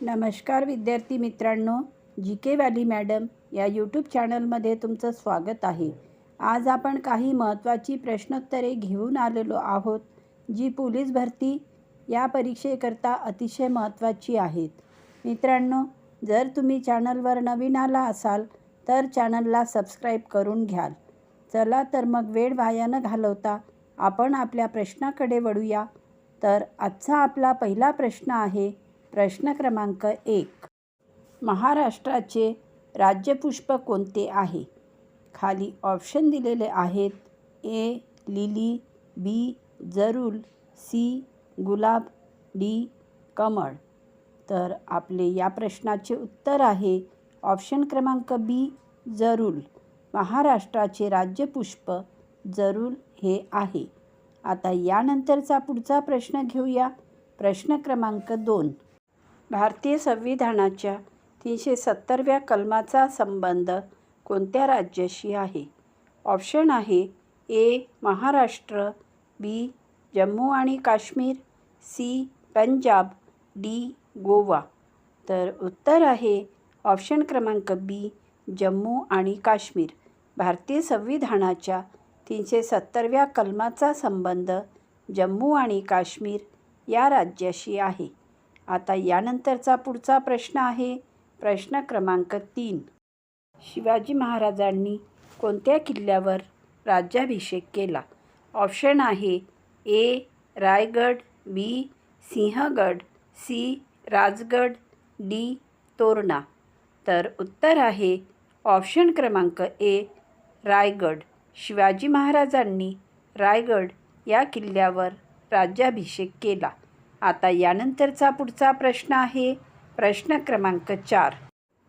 नमस्कार विद्यार्थी मित्रांनो जी के व्हॅली मॅडम या यूट्यूब चॅनलमध्ये तुमचं स्वागत आहे. आज आपण काही महत्त्वाची प्रश्नोत्तरे घेऊन आलेलो आहोत जी पोलीस भरती या परीक्षेकरता अतिशय महत्त्वाची आहेत. मित्रांनो जर तुम्ही चॅनलवर नवीन आला असाल तर चॅनलला सबस्क्राईब करून घ्याल. चला तर मग वेळ वाया न घालवता आपण आपल्या प्रश्नाकडे वळूया. तर आजचा आपला पहिला प्रश्न आहे प्रश्न क्रमांक एक. महाराष्ट्राचे राज्यपुष्प कोणते आहे? खाली ऑप्शन दिलेले आहेत. ए लिली बी जरूल सी गुलाब डी कमळ. तर आपले या प्रश्नाचे उत्तर आहे. ऑप्शन क्रमांक बी जरूल. महाराष्ट्राचे राज्यपुष्प जरूल हे आहे. आता यानंतरचा पुढचा प्रश्न घेऊया. प्रश्न क्रमांक दोन. भारतीय संविधानाच्या तीनशे सत्तरव्या कलमाचा संबंध कोणत्या राज्याशी आहे? ऑप्शन आहे ए महाराष्ट्र बी जम्मू आणि काश्मीर सी पंजाब डी गोवा. तर उत्तर आहे ऑप्शन क्रमांक बी जम्मू आणि काश्मीर. भारतीय संविधानाच्या तीनशे सत्तरव्या कलमाचा संबंध जम्मू आणि काश्मीर या राज्याशी आहे. आता यानंतरचा पुढचा प्रश्न आहे. प्रश्न क्रमांक तीन. शिवाजी महाराजांनी कोणत्या किल्ल्यावर राज्याभिषेक केला? ऑप्शन आहे A. Raigad B. Sinhagad C. Rajgad D. Torna. तर उत्तर आहे ऑप्शन क्रमांक ए. रायगड. शिवाजी महाराजांनी रायगड या किल्ल्यावर राज्याभिषेक केला. आता यानंतरचा पुढचा प्रश्न आहे. प्रश्न क्रमांक चार.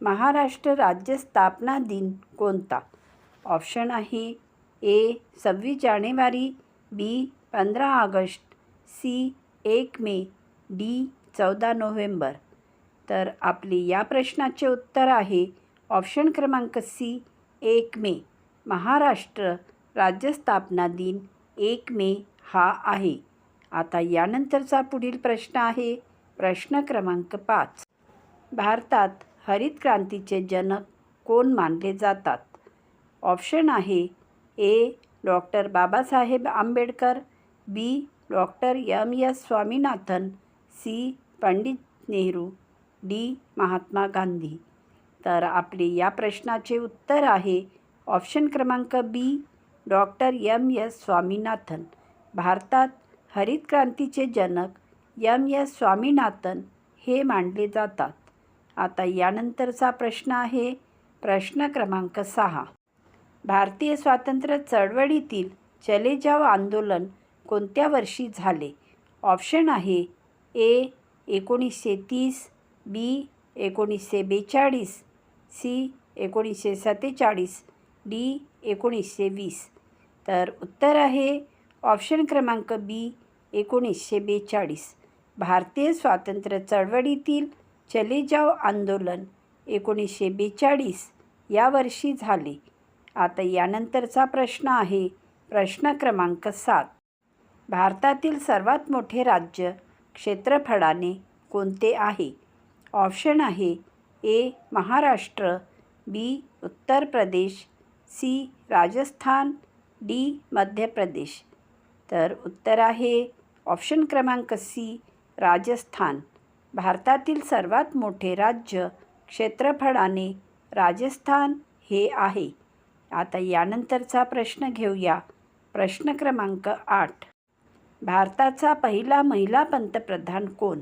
महाराष्ट्र राज्य स्थापना दिन कोणता? ऑप्शन आहे ए सव्वीस जानेवारी बी पंधरा ऑगस्ट सी एक मे डी चौदा नोव्हेंबर. तर आपली या प्रश्नाचे उत्तर आहे. ऑप्शन क्रमांक सी एक मे. महाराष्ट्र राज्य स्थापना दिन एक मे हा आहे. आता यानंतरचा पुढील प्रश्न आहे प्रश्न क्रमांक पाच. भारतात हरित क्रांतीचे जनक कोण मानले जातात? ऑप्शन आहे A doctor Babasaheb Ambedkar B doctor M. S. Swaminathan C Pandit Nehru D Mahatma Gandhi. तर आपले या प्रश्नाचे उत्तर आहे ऑप्शन क्रमांक B doctor M. S. Swaminathan. भारतात हरित क्रांतीचे जनक यम एस स्वामीनाथन हे मानले जातात. आता यानंतरचा प्रश्न आहे प्रश्न क्रमांक सहा. भारतीय स्वातंत्र्य चळवळीतील चले जाव आंदोलन कोणत्या वर्षी झाले? ऑप्शन आहे ए एकोणीसशे तीस बी एकोणीसशे बेचाळीस सी एकोणीसशे सत्तेचाळीस डी एकोणीसशे वीस. तर उत्तर आहे ऑप्शन क्रमांक बी एकोणीसशे बेचाळीस. भारतीय स्वातंत्र्य चळवळीतील चले जाव आंदोलन एकोणीसशे बेचाळीस या वर्षी झाले. आता यानंतरचा प्रश्न आहे प्रश्न क्रमांक सात. भारतातील सर्वात मोठे राज्य क्षेत्रफळाने कोणते आहे? ऑप्शन आहे ए महाराष्ट्र बी उत्तर प्रदेश सी राजस्थान डी मध्य प्रदेश. तर उत्तर आहे ऑप्शन क्रमांक सी राजस्थान. भारतातील सर्वात मोठे राज्य क्षेत्रफळाने राजस्थान हे आहे. आता यानंतरचा प्रश्न घेऊया. प्रश्न क्रमांक आठ. भारताचा पहिला महिला पंतप्रधान कोण?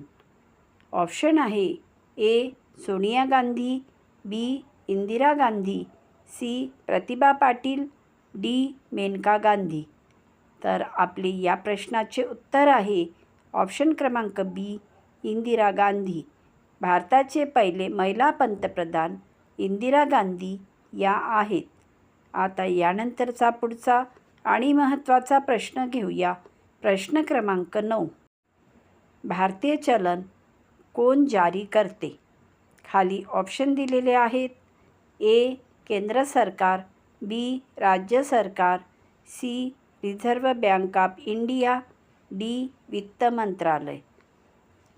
ऑप्शन आहे A Sonia Gandhi B Indira Gandhi C Pratibha Patil D Maneka Gandhi. तर आपली या प्रश्नाचे उत्तर आहे. ऑप्शन क्रमांक बी इंदिरा गांधी. भारताचे पहिले महिला पंतप्रधान इंदिरा गांधी या आहेत. आता यानंतरचा पुढचा आणि महत्त्वाचा प्रश्न घेऊया. प्रश्न क्रमांक नऊ. भारतीय चलन कोण जारी करते? खाली ऑप्शन दिलेले आहेत. ए केंद्र सरकार बी राज्य सरकार C Reserve Bank of India D वित्त मंत्रालय.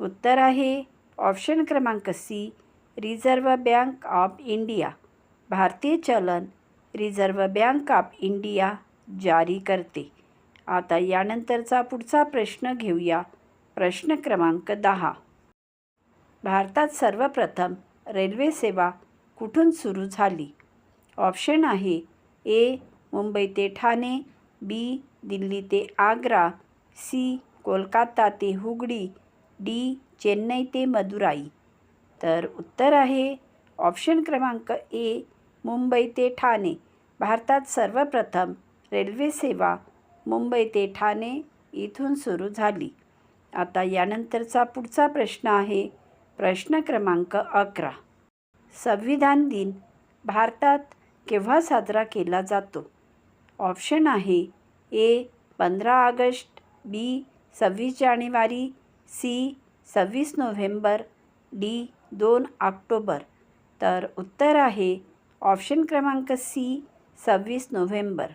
उत्तर आहे ऑप्शन क्रमांक C Reserve Bank of India. भारतीय चलन रिझर्व्ह बँक ऑफ इंडिया जारी करते. आता यानंतरचा पुढचा प्रश्न घेऊया. प्रश्न क्रमांक दहा. भारतात सर्वप्रथम रेल्वे सेवा कुठून सुरू झाली? ऑप्शन आहे ए मुंबई ते ठाणे बी दिल्ली ते आग्रा सी कोलकाता ते हुगडी डी चेन्नई ते मदुराई. तर उत्तर आहे ऑप्शन क्रमांक ए मुंबई ते ठाणे भारतात सर्वप्रथम रेल्वे सेवा मुंबई ते ठाणे इथून सुरू झाली. आता यानंतरचा पुढचा प्रश्न आहे प्रश्न क्रमांक अकरा. संविधान दिन भारतात केव्हा साजरा केला जातो? ऑप्शन आहे ए पंधरा ऑगस्ट बी सव्वीस जानेवारी सी सव्वीस नोव्हेंबर डी दोन ऑक्टोबर. तर उत्तर आहे ऑप्शन क्रमांक सी सव्वीस नोव्हेंबर.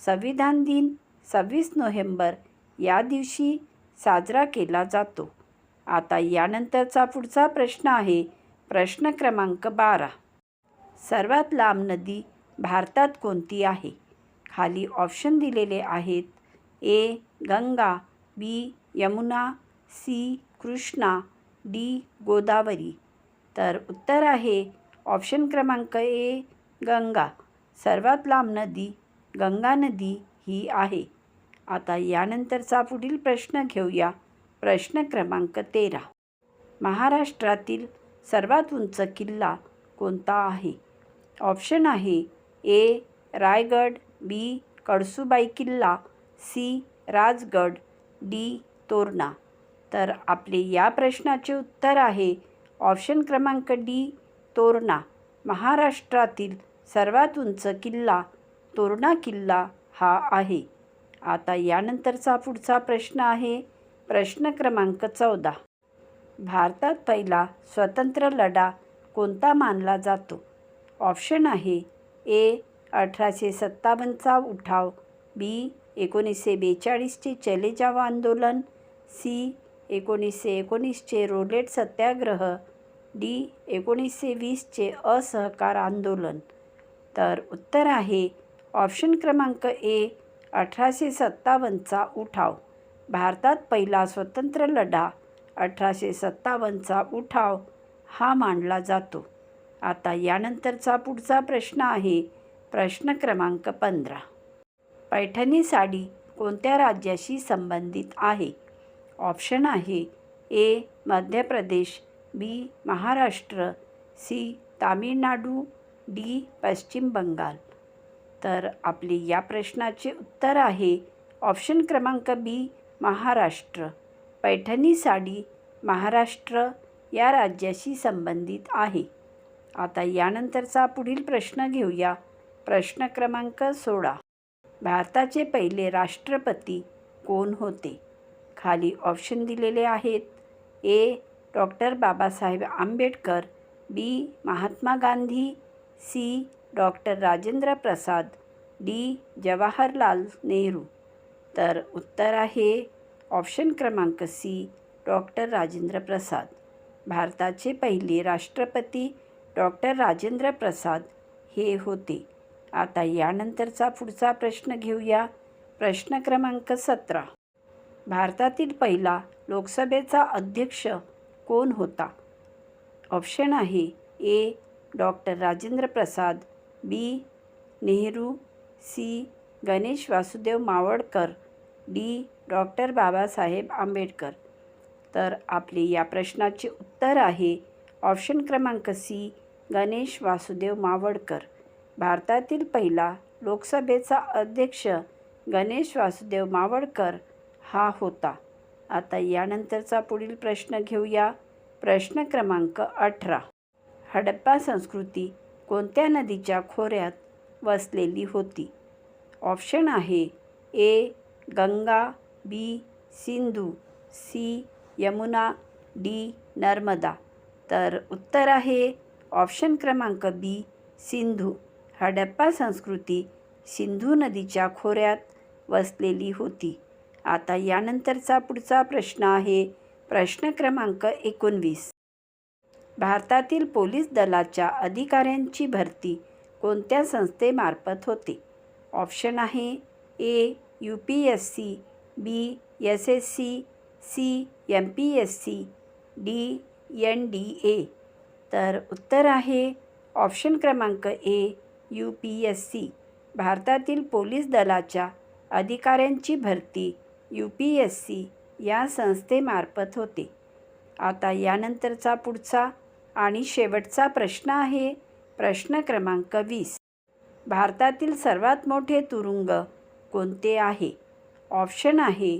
संविधान दिन सव्वीस नोव्हेंबर या दिवशी साजरा केला जातो. आता यानंतरचा पुढचा प्रश्न आहे प्रश्न क्रमांक बारा. सर्वात लांब नदी भारतात कोणती आहे? खाली ऑप्शन दिलेले आहेत. A Ganga B Yamuna C Krishna D Godavari. तर उत्तर आहे ऑप्शन क्रमांक ए गंगा. सर्वात लांब नदी गंगा नदी ही आहे. आता यानंतरचा पुढील प्रश्न घेऊया. प्रश्न क्रमांक तेरा. महाराष्ट्रातील सर्वात उंच किल्ला कोणता आहे? ऑप्शन आहे ए रायगड बी. कळसुबाई किल्ला सी. राजगड डी. तोरणा. तर आपले या प्रश्नाचे उत्तर आहे ऑप्शन क्रमांक डी. तोरणा. महाराष्ट्रातील सर्वात उंच किल्ला तोरणा किल्ला हा आहे. आता यानंतरचा पुढचा प्रश्न आहे प्रश्न क्रमांक चौदा. भारतात पहिला स्वतंत्र लढा कोणता मानला जातो? ऑप्शन आहे ए. अठराशे सत्तावन्नचा उठाव. बी एकोणीसशे बेचाळीसचे चले जाव आंदोलन. सी एकोणीसशे एकोणीसचे रोलेट सत्याग्रह. डी एकोणीसशे वीसचे असहकार आंदोलन. तर उत्तर आहे ऑप्शन क्रमांक ए अठराशे सत्तावन्नचा उठाव. भारतात पहिला स्वतंत्र लढा अठराशे सत्तावन्नचा उठाव हा मांडला जातो. आता यानंतरचा पुढचा प्रश्न आहे प्रश्न क्रमांक पंधरा. पैठणी साडी कोणत्या राज्याशी संबंधित आहे? ऑप्शन आहे A Madhya Pradesh B Maharashtra C Tamil Nadu D Paschim Bangal. तर आपले या प्रश्नाचे उत्तर आहे ऑप्शन क्रमांक बी महाराष्ट्र. पैठणी साडी महाराष्ट्र या राज्याशी संबंधित आहे. आता यानंतरचा पुढील प्रश्न घेऊया. प्रश्न क्रमांक सोळा. भारताचे पहिले राष्ट्रपती कोण होते? खाली ऑप्शन दिलेले आहेत. A doctor Babasaheb Ambedkar. B Mahatma Gandhi. C doctor Rajendra Prasad. D Jawaharlal Nehru. तर उत्तर आहे ऑप्शन क्रमांक सी डॉक्टर राजेंद्र प्रसाद. भारताचे पहिले राष्ट्रपती डॉक्टर राजेंद्र प्रसाद हे होते. आता यानंतरचा पुढचा प्रश्न घेऊया. प्रश्न क्रमांक सतरा. भारतातील पहिला लोकसभेचा अध्यक्ष कोण होता? ऑप्शन आहे A. Doctor Rajendra Prasad B. Nehru C. Ganesh Vasudev Mavalankar D. Doctor Babasaheb Ambedkar. तर आपले या प्रश्नाचे उत्तर आहे ऑप्शन क्रमांक सी. गणेश वासुदेव मावळकर. भारतातील पहिला लोकसभेचा अध्यक्ष गणेश वासुदेव मावळकर हा होता. आता यानंतरचा पुढील प्रश्न घेऊया. प्रश्न क्रमांक अठरा. हडप्पा संस्कृती कोणत्या नदीच्या खोऱ्यात वसलेली होती? ऑप्शन आहे A Ganga B Sindhu C Yamuna D Narmada. तर उत्तर आहे ऑप्शन क्रमांक बी सिंधू. हडप्पा संस्कृती सिंधू नदीच्या खोऱ्यात वसलेली होती. आता यानंतरचा पुढचा प्रश्न आहे प्रश्न क्रमांक एकोणवीस. भारतातील पोलीस दलाच्या अधिकाऱ्यांची भरती कोणत्या संस्थेमार्फत होते? ऑप्शन आहे A U P S C B S S C C M P S C D N D A. तर उत्तर आहे ऑप्शन क्रमांक A U P S C. भारतातील पोलीस दलाच्या अधिकाऱ्यांची भरती यू पी एस सी या संस्थेमार्फत होते. आता यानंतरचा पुढचा आणि शेवटचा प्रश्न आहे प्रश्न क्रमांक वीस. भारतातील सर्वात मोठे तुरुंग कोणते आहे? ऑप्शन आहे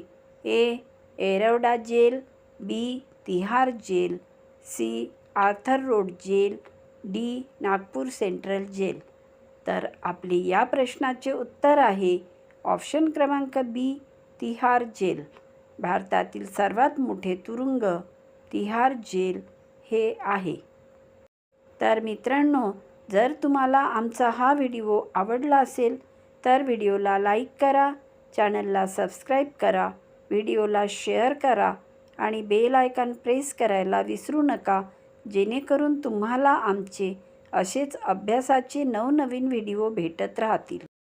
A Yerwada jail B Tihar jail C Arthur road jail D Nagpur central jail. तर आपले या प्रश्नाचे उत्तर आहे ऑप्शन क्रमांक बी तिहार जेल. भारतातील सर्वात मोठे तुरुंग तिहार जेल हे आहे. तर मित्रांनो जर तुम्हाला आमचा हा व्हिडिओ आवडला असेल तर व्हिडिओला लाईक करा चॅनलला सबस्क्राईब करा व्हिडिओला शेअर करा आणि बेल आयकॉन प्रेस करायला विसरू नका जेणेकरून तुम्हाला आमचे असेच अभ्यासाचे नवनवीन व्हिडिओ भेटत राहतील.